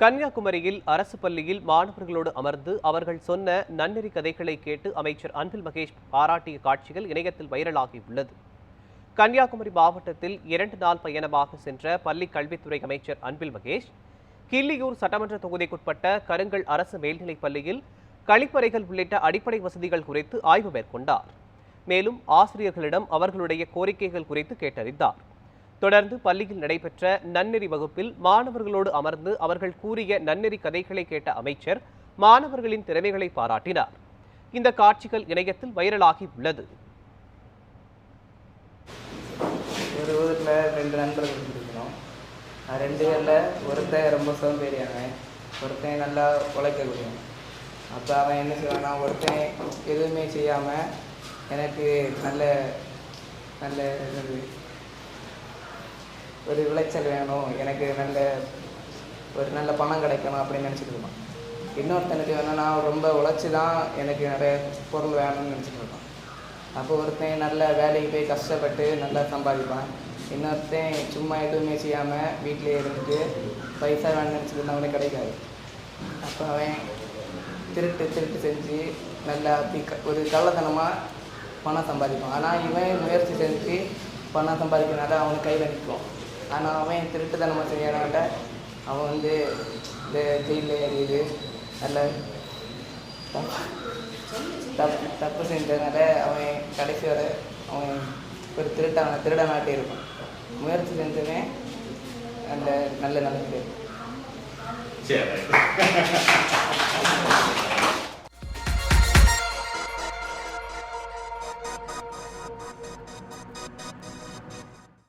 கன்னியாகுமரியில் அரசு பள்ளியில் மாணவர்களோடு அமர்ந்து அவர்கள் சொன்ன நன்னெறி கதைகளை கேட்டு அமைச்சர் அன்பில் மகேஷ் பாராட்டிய காட்சிகள் இணையத்தில் வைரலாகியுள்ளது கன்னியாகுமரி மாவட்டத்தில் இரண்டு நாள் பயணமாக சென்ற பள்ளி கல்வித்துறை அமைச்சர் அன்பில் மகேஷ் கிள்ளியூர் சட்டமன்ற தொகுதிக்குட்பட்ட கருங்கல் அரசு மேல்நிலைப் பள்ளியில் கழிப்பறைகள் உள்ளிட்ட அடிப்படை வசதிகள் குறித்து ஆய்வு மேற்கொண்டார். மேலும் ஆசிரியர்களிடம் அவர்களுடைய கோரிக்கைகள் குறித்து கேட்டறிந்தார். தொடர்ந்து பள்ளியில் நடைபெற்ற நன்னெறி வகுப்பில் மாணவர்களோடு அமர்ந்து அவர்கள் கூறிய நன்னெறி கதைகளை கேட்ட அமைச்சர் மாணவர்களின் திறமைகளை பாராட்டினார். இந்த காட்சிகள் இணையத்தில் வைரலாகி உள்ளது. ஒரு ஊரில் ரெண்டு நண்பர்கள் இருக்கிறோம் ரெண்டு பேரில் ஒருத்தன் ரொம்ப சோம்பேறியானவன் ஒருத்தன் நல்லா உழைக்கக்கூடியவன். அப்போ அவன் என்ன செய்வான்னா ஒருத்தன் எதுவுமே செய்யாமல் எனக்கு நல்ல நல்ல ஒரு விளைச்சல் வேணும் எனக்கு நல்ல ஒரு நல்ல பணம் கிடைக்கணும் அப்படின்னு நினச்சிட்டு இருப்பான் இன்னொருத்தனுக்கு வேணும்னா ரொம்ப உழைச்சி தான் எனக்கு நிறைய பொருள் வேணும்னு நினச்சிட்டு இருப்பான் அப்போ ஒருத்தன் நல்ல வேலைக்கு போய் கஷ்டப்பட்டு நல்லா சம்பாதிப்பான். இன்னொருத்தன் சும்மா எதுவுமே செய்யாமல் வீட்டிலே இருந்துட்டு பைசா வேணும்னு நினச்சிட்டு கிடைக்காது. அப்போ அவன் திருட்டு திருட்டு செஞ்சு நல்லா அப்படி க- ஒரு கள்ளத்தனமாக பணம் சம்பாதிப்பான். ஆனால் இவன் முயற்சி செஞ்சு பணம் சம்பாதிக்கிறனால அவனுக்கு கையில் நிற்கும் ஆனால் அவன் திருட்டுத்தனமாக செய்யறவன்ட்ட அவன் வந்து இந்த ஜெயிலில் ஏறியது நல்ல தப்பு தப்பு செஞ்சதுனால அவன் கடைசி வரை அவன் ஒரு திருட்டான திருடனாட்டே இருப்பான். முயற்சி செஞ்சவன் அந்த நல்ல நல்ல பேர் சரி.